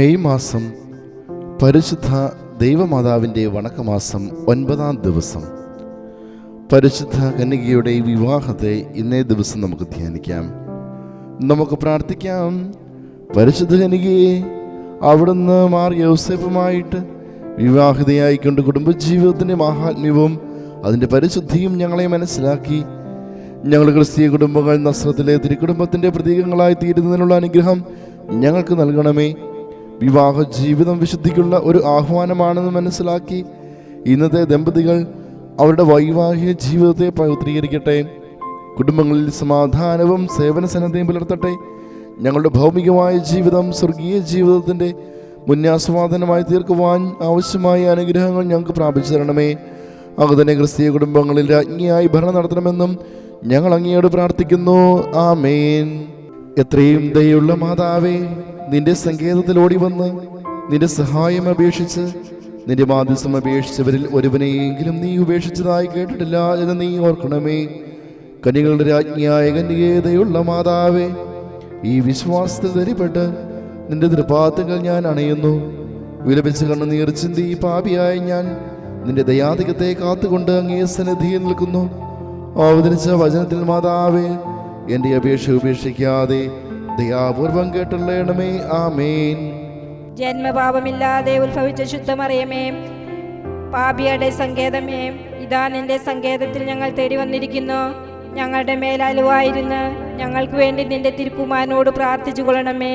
May മാസം പരിശുദ്ധ ദൈവമാതാവിന്റെ വണക്കമാസം ഒൻപതാം ദിവസം. പരിശുദ്ധ കന്യകയുടെ വിവാഹത്തെ ഇന്നേ ദിവസം നമുക്ക് ധ്യാനിക്കാം. നമുക്ക് പ്രാർത്ഥിക്കാം. പരിശുദ്ധ കന്യകയെ അവിടുന്ന് മാർ യോസഫുമായിട്ട് വിവാഹിതയായിക്കൊണ്ട് കുടുംബജീവിതത്തിന്റെ മഹാത്മ്യവും അതിന്റെ പരിശുദ്ധിയും ഞങ്ങളെ മനസ്സിലാക്കി. ഞങ്ങൾ ക്രിസ്തീയ കുടുംബങ്ങൾ നസ്രത്തിലെ തിരുക്കുടുംബത്തിന്റെ പ്രതീകങ്ങളായി തീരുന്നതിനുള്ള അനുഗ്രഹം ഞങ്ങൾക്ക് നൽകണമേ. വിവാഹ ജീവിതം വിശുദ്ധിക്കുള്ള ഒരു ആഹ്വാനമാണെന്ന് മനസ്സിലാക്കി ഇന്നത്തെ ദമ്പതികൾ അവരുടെ വൈവാഹിക ജീവിതത്തെ പവിത്രീകരിക്കട്ടെ. കുടുംബങ്ങളിൽ സമാധാനവും സേവന സന്നദ്ധയും പുലർത്തട്ടെ. ഞങ്ങളുടെ ഭൗമികമായ ജീവിതം സ്വർഗീയ ജീവിതത്തിന്റെ മുന്നാസ്വാദനമായി തീർക്കുവാൻ ആവശ്യമായ അനുഗ്രഹങ്ങൾ ഞങ്ങൾക്ക് പ്രാപിച്ചു തരണമേ. അങ്ങനെ ക്രിസ്തീയ കുടുംബങ്ങളിൽ രാജ്ഞിയായി ഭരണം നടത്തണമെന്നും ഞങ്ങൾ അങ്ങയോട് പ്രാർത്ഥിക്കുന്നു. ആമേൻ. എത്രയും ദയുള്ള മാതാവേ നിന്റെ സങ്കേതത്തിൽ ഓടി വന്ന് നിന്റെ സഹായം അപേക്ഷിച്ച് നിന്റെ മാധ്യസം അപേക്ഷിച്ചവരിൽ ഒരുവനെയെങ്കിലും നീ ഉപേക്ഷിച്ചതായി കേട്ടിട്ടില്ല എന്ന് നീ ഓർക്കണമേ. കനികളുടെ രാജ്ഞിയായ കന്യകേതയുള്ള മാതാവേ ഈ വിശ്വാസത്തിൽ ധരിപ്പെട്ട് നിന്റെ തൃപാദങ്ങൾ ഞാൻ അണയുന്നു. വിലപിച്ച് കണ്ണുനീർ ചിന്തി ഈ പാപിയായ ഞാൻ നിന്റെ ദയാധികത്തെ കാത്തുകൊണ്ട് അങ്ങേ സന്നിധിയിൽ നിൽക്കുന്നു. അവതരിച്ച വചനത്തിൽ മാതാവേ എന്റെ അപേക്ഷ ഉപേക്ഷിക്കാതെ ദയാപൂർവം കേട്ടല്ലേണമേ ആമേൻ. ജന്മപാപമില്ലാതെ ഉത്ഭവിച്ച ശുദ്ധമറിയമേ പാപിയുടെ സങ്കേതമേ ഇതാ നിന്റെ സങ്കേതത്തിൽ ഞങ്ങൾ തേടി വന്നിരിക്കുന്നു. ഞങ്ങളുടെ മേൽ അലുവായിരുന്ന് ഞങ്ങൾക്ക് വേണ്ടി നിന്റെ തിരുക്കുമാനോട് പ്രാർത്ഥിച്ചു കൊള്ളണമേ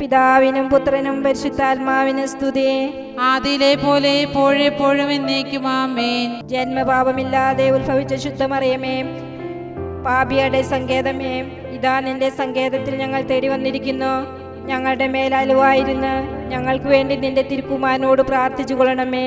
പിതാവിനും പുത്രനും പരിശുദ്ധാത്മാവിനും സ്തുതി. ആദിയിലെ പോലെ എപ്പോഴെപ്പോഴും എന്നേക്കും ആമേൻ. ജന്മപാപമില്ലാതെ ഉത്ഭവിച്ച ശുദ്ധമറിയമേ പാപിയുടെ സങ്കേതമേ ഇതാ നിന്റെ സങ്കേതത്തിൽ ഞങ്ങൾ തേടി വന്നിരിക്കുന്നു. ഞങ്ങളുടെ മേൽ അലുവായിരുന്ന് ഞങ്ങൾക്ക് വേണ്ടി നിന്റെ തിരുക്കുമാനോട് പ്രാർത്ഥിച്ചു കൊള്ളണമേ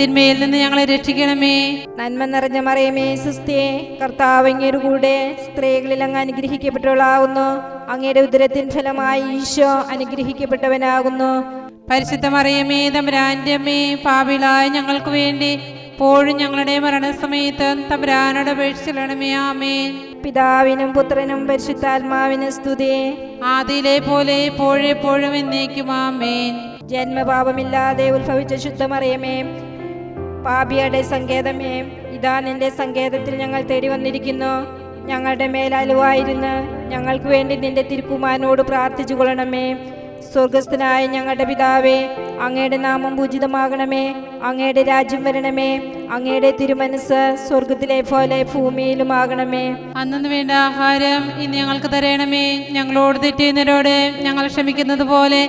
തിന്മയിൽ നിന്ന് ഞങ്ങളെ രക്ഷിക്കണമേ. നന്മ നിറഞ്ഞ മറിയമേ സുസ്ഥിയെ കർത്താവ് കൂടെ സ്ത്രീകളിൽ അങ്ങ് അനുഗ്രഹിക്കപ്പെട്ടവളാകുന്നു അങ്ങയുടെ ഉദരത്തിൻ ഫലമായി ഈശോ അനുഗ്രഹിക്കപ്പെട്ടവനാകുന്നു. പരിശുദ്ധ മറിയമേ തമ്പ്രാന്റെമ്മേ അമ്മേ ഞങ്ങൾക്ക് വേണ്ടി പോഴും ഞങ്ങളുടെ മരണസമയത്ത് തമ്പുരാനോട് അപേക്ഷിച്ചിടണമേ ആമേൻ. പിതാവിനും പുത്രനും പരിശുദ്ധാത്മാവിനും സ്തുതി. ആദിയിലെ പോലെ എപ്പോഴെപ്പോഴും എന്നേക്കും ആമേൻ. ജന്മപാപമില്ലാതെ ഉത്ഭവിച്ച ശുദ്ധമറിയമേ പാപിയുടെ സങ്കേതമേ ഇതാ നിന്റെ സങ്കേതത്തിൽ ഞങ്ങൾ തേടി വന്നിരിക്കുന്നു ഞങ്ങളുടെ മേൽ അലുവായിരുന്ന് ഞങ്ങൾക്ക് വേണ്ടി നിന്റെ തിരുക്കുമാനോട് പ്രാർത്ഥിച്ചു കൊള്ളണമേ. സ്വർഗസ്ഥനായ ഞങ്ങളുടെ പിതാവേ അങ്ങയുടെ നാമം പൂജിതമാകണമേ. അങ്ങയുടെ രാജ്യം വരണമേ. അങ്ങയുടെ തിരുമനസ് സ്വർഗത്തിലെ പോലെ ഭൂമിയിലും ആകണമേ അന്നു വേണ്ട ആഹാരം ഇന്ന് ഞങ്ങൾക്ക് തരണമേ. ഞങ്ങളോട് തെറ്റിയുന്നവരോട് ഞങ്ങൾ ക്ഷമിക്കുന്നത് പോലെ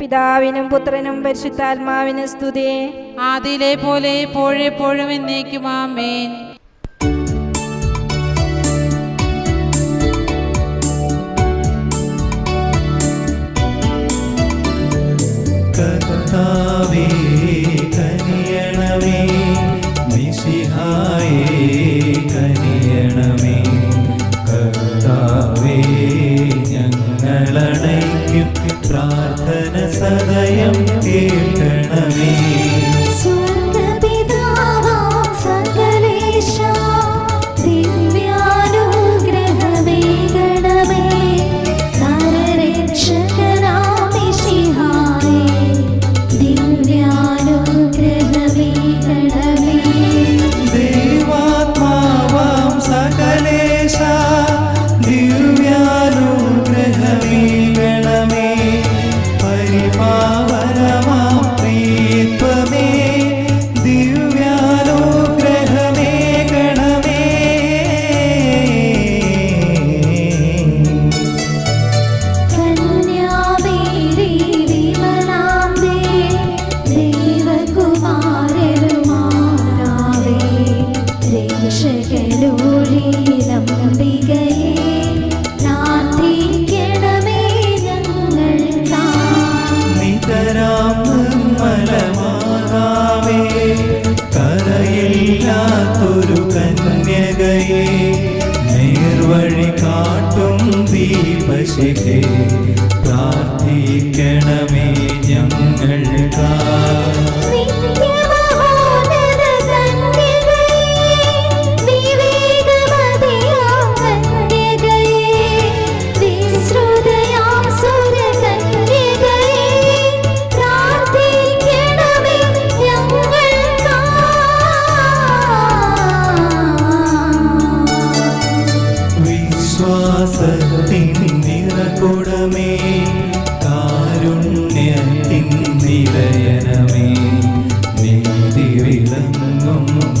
പിതാവിനും പുത്രനും പരിശുദ്ധാത്മാവിനും സ്തുതി. ആദിയിലെ പോലെ എപ്പോഴെപ്പോഴും എന്നേക്കും ആമേൻ പ്രാർത്ഥന സദയം കേൾക്കണമേ.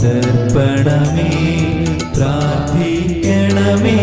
തർപ്പണമേ പ്രാർത്ഥിക്കണമേ.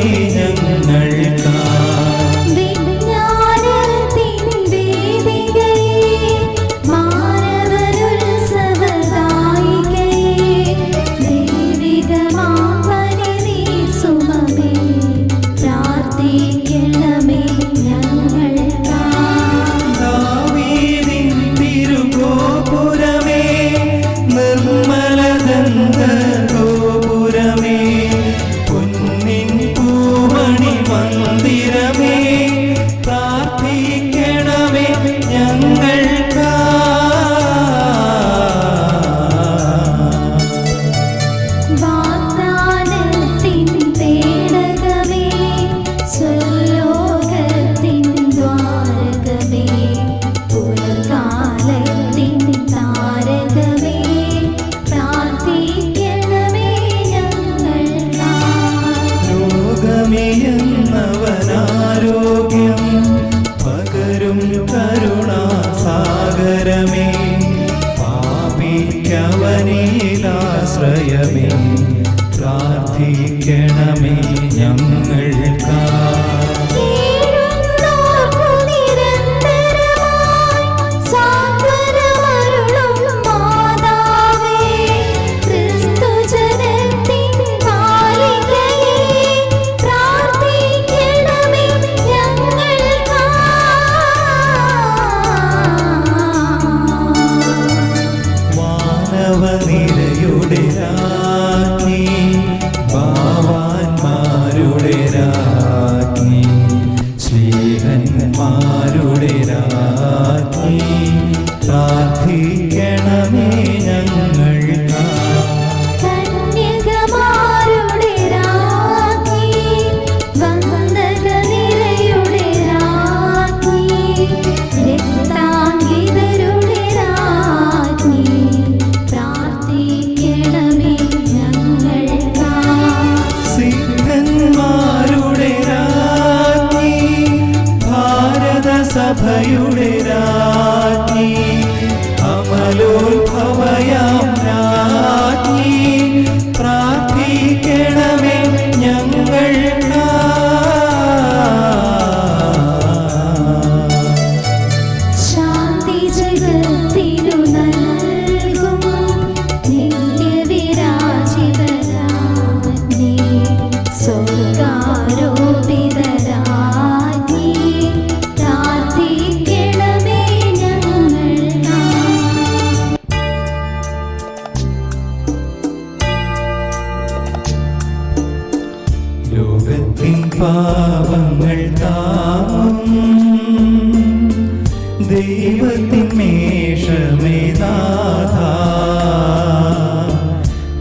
നാഥ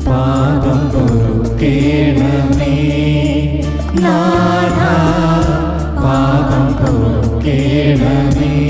പാദം പൊറുക്കേണമേ. നാഥ പാദം പൊറുക്കേണമേ.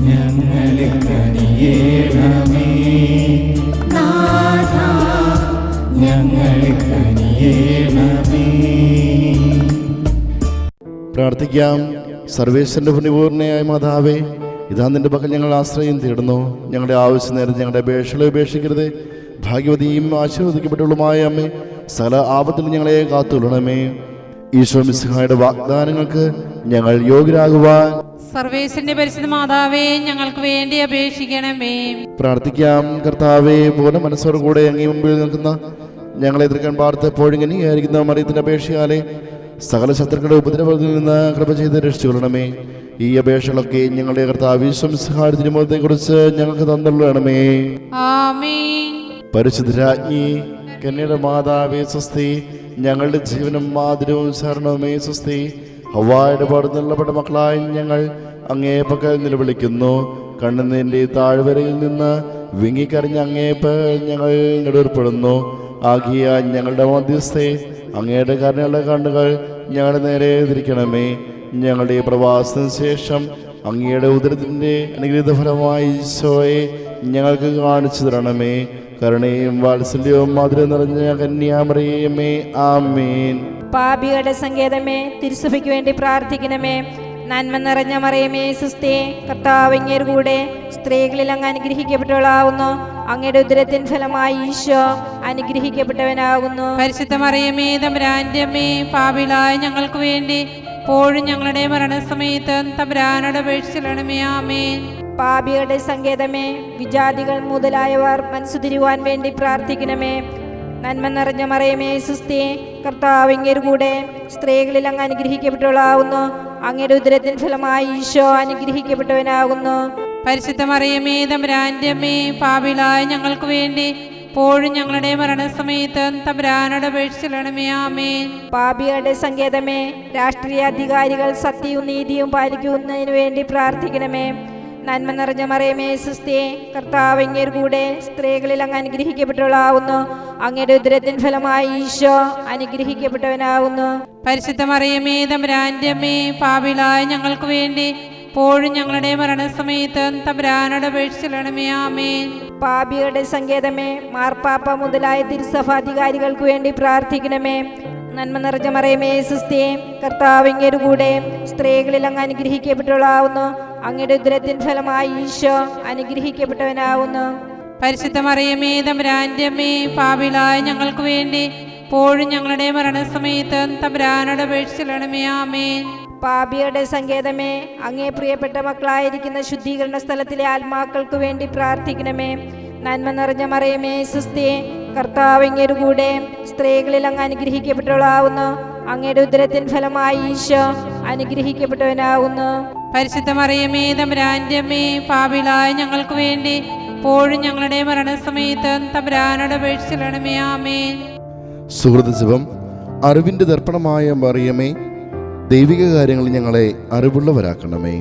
ഞങ്ങളെ കനിയേണമേ. ഞങ്ങളെ കനിയേണമേ. പ്രാർത്ഥിക്കാം. സർവേശ്വരന്റെ പുണ്യപൂർണയായ മാതാവേ ഇതാ നിന്റെ പക്കൽ ഞങ്ങൾ ആശ്രയം തേടുന്നു. ഞങ്ങളുടെ ആവശ്യം നേരം ഞങ്ങളുടെ അപേക്ഷകളെ ഉപേക്ഷിക്കരുത്. ഭാഗ്യവതിയും ആശീർവദിക്കപ്പെട്ടുള്ളുമായ അമ്മേ സകല ആപത്തിൽ ഞങ്ങളെ കാത്തുകൊള്ളണമേ. ഈശോ മിസ്ഹായുടെ വാഗ്ദാനങ്ങൾക്ക് ഞങ്ങൾ യോഗ്യരാകുവാൻ സർവേശ്വരന്റെ പരിശുദ്ധ മാതാവേ ഞങ്ങൾക്ക് വേണ്ടി അപേക്ഷിക്കണമേ. പ്രാർത്ഥിക്കാം. കർത്താവേ പൂർണ മനസ്സോടു കൂടെ അങ്ങേ മുമ്പിൽ നിൽക്കുന്ന ഞങ്ങളെ എതിർക്കാൻ പാർത്തപ്പോഴും ഇങ്ങനെയായിരിക്കുന്ന മറിയത്തിന്റെ അപേക്ഷയാലെ സകല ശത്രുക്കളുടെ ഉപദ്രവത്തിൽ നിന്ന് കൃപ ചെയ്ത് രക്ഷിച്ചുകൊള്ളണമേ. ഈ അപേക്ഷകളൊക്കെ ഞങ്ങളുടെ കർത്താവ് സംസ്കാരത്തിനുമത്തെ കുറിച്ച് ഞങ്ങൾക്ക് തന്നുള്ളണമേ. പരിശുദ്ധരാജ്ഞി കന്യയുടെ മാതാവേ സ്വസ്തി ഞങ്ങളുടെ ജീവനും മാതിരവും ശരണവുമേ സ്വസ്തി ഹവായുടെ പാടുന്നുള്ളപ്പെട്ട മക്കളായി ഞങ്ങൾ അങ്ങേ പക്കൽ നിലവിളിക്കുന്നു. കണ്ണുനീരിന്റെ താഴ്വരയിൽ നിന്ന് വിങ്ങിക്കറിഞ്ഞ അങ്ങേ പകൽ ഞങ്ങൾ നെടുവർപ്പെടുന്നു ആകിയ ഞങ്ങളുടെ മധ്യസ്ഥെ അങ്ങയുടെ കരുണയുള്ള കണ്ണുകൾ ഞങ്ങളുടെ നേരെ തിരിക്കണമേ ഞങ്ങളുടെ പ്രവാസത്തിന് ശേഷം അങ്ങയുടെ ഉദരത്തിന്റെ അനുഗ്രഹീത ഫലമായി ഈശോയെ ഞങ്ങൾക്ക് കാണിച്ചു തരണമേ. കരുണയും വാത്സല്യവും മധുരം നിറഞ്ഞ കന്യാമറിയമേ ആമീൻ. പാപികളുടെ സങ്കേതമേ തിരുസഭയ്ക്ക് വേണ്ടി പ്രാർത്ഥിക്കണമേ. നന്മ നിറഞ്ഞ മറിയമേ സുസ്ഥേ കർത്താവ് കൂടെ സ്ത്രീകളിൽ അങ്ങ് അനുഗ്രഹിക്കപ്പെട്ടവളാവുന്നു. അങ്ങയുടെ ഉദരത്തിൻ ഫലമായി ഈശോ അനുഗ്രഹിക്കപ്പെട്ടവനാകുന്നു പരിശുദ്ധ മറിയമേ തമ്പുരാന്റെ അമ്മേ പാപികളായ ഞങ്ങൾക്ക് വേണ്ടി എപ്പോഴും ഞങ്ങളുടെ മരണസമയത്ത് തമ്പുരാനോട് അപേക്ഷിച്ചിടണമേ ആമേൻ. പാപികളുടെ സങ്കേതമേ വിജാതികൾ മുതലായവർ മനസ്സുതിരുവാൻ വേണ്ടി പ്രാർത്ഥിക്കണമേ. നന്മ നിറഞ്ഞ മറയമേ സുസ്ഥി കർത്താവ് കൂടെ സ്ത്രീകളിൽ അങ്ങ് അനുഗ്രഹിക്കപ്പെട്ടവളാവുന്നു. അങ്ങയുടെ ഉദരത്തിൻ ഫലമായി ഈശോ അനുഗ്രഹിക്കപ്പെട്ടവനാകുന്നു പരിശുദ്ധ മറിയമേ തമ്പുരാന്റെ അമ്മേ പാപികളായ ഞങ്ങൾക്ക് വേണ്ടി എപ്പോഴും ഞങ്ങളുടെ മരണസമയത്ത് തമ്പുരാനോട് അപേക്ഷിച്ചിടണമേ ആമേൻ. പാപികളുടെ സങ്കേതമേ രാഷ്ട്രീയ അധികാരികൾ സത്യവും നീതിയും പാലിക്കുന്നതിന് വേണ്ടി പ്രാർത്ഥിക്കണമേ. നന്മ നിറഞ്ഞ മറിയമേ സുസ്ഥിയെ കർത്താവിങ്ങിയർ കൂടെ സ്ത്രീകളിൽ അങ്ങ് അനുഗ്രഹിക്കപ്പെട്ടവളാവുന്നു. അങ്ങയുടെ ഉദരത്തിൻ ഫലമായി ഈശോ അനുഗ്രഹിക്കപ്പെട്ടവനാവുന്നു. പരിശുദ്ധ മറിയമേ തമ്പുരാന്റെ അമ്മേ പാപിളായ ഞങ്ങൾക്ക് വേണ്ടി എപ്പോഴും ഞങ്ങളുടെ മരണസമയത്ത് തമ്പുരാനോട് അപേക്ഷിച്ചിടണമേ ആമേൻ. പാപികളുടെ സങ്കേതമേ മാർപ്പാപ്പ മുതലായ തിരുസഭ അധികാരികൾക്ക് വേണ്ടി പ്രാർത്ഥിക്കണമേ. നന്മ നിറഞ്ഞ മറിയമേ സുസ്ഥിയെ കർത്താവ് കൂടെ സ്ത്രീകളിൽ അങ്ങ് അനുഗ്രഹിക്കപ്പെട്ടവളാവുന്നു അങ്ങയുടെ ഉദരത്തിൻ ഫലമായി ഈശോ അനുഗ്രഹിക്കപ്പെട്ടവനാവുന്നു. പരിശുദ്ധ മറിയമേ തമ്പുരാന്റെ അമ്മേ പാപിളായ ഞങ്ങൾക്ക് വേണ്ടി പോഴും ഞങ്ങളുടെ മരണസമയത്ത് തമ്പുരാനോട് അപേക്ഷിച്ചിടണമേ ആമേൻ. പാപിയുടെ സങ്കേതമേ അങ്ങേ പ്രിയപ്പെട്ട മക്കളായിരിക്കുന്ന ശുദ്ധീകരണ സ്ഥലത്തിലെ ആത്മാക്കൾക്ക് വേണ്ടി പ്രാർത്ഥിക്കണമേ. നന്മ നിറഞ്ഞ മറിയമേ സുസ്ഥിയെ കർത്താവ് അങ്ങേരു കൂടെ സ്ത്രീകളിൽ അങ്ങ് അനുഗ്രഹിക്കപ്പെട്ടവളാവുന്നു. അങ്ങയുടെ ഉദരത്തിൻ ഫലമായി ഈശോ അനുഗ്രഹിക്കപ്പെട്ടവനാവുന്നു. പരിശുദ്ധ മറിയമേ തമ്പുരാന്റെ അമ്മേ പാപിളായ ഞങ്ങൾക്ക് വേണ്ടി ഇപ്പോഴും ഞങ്ങളുടെ മരണസമയത്ത് തമ്പുരാനോട് അപേക്ഷിച്ചിടണമേ ആമേൻ. സുഹൃത്ത് ശിവം അറിവിന്റെ ദർപ്പണമായ മറിയമേ ദൈവിക കാര്യങ്ങൾ ഞങ്ങളെ അറിവുള്ളവരാക്കണമേ.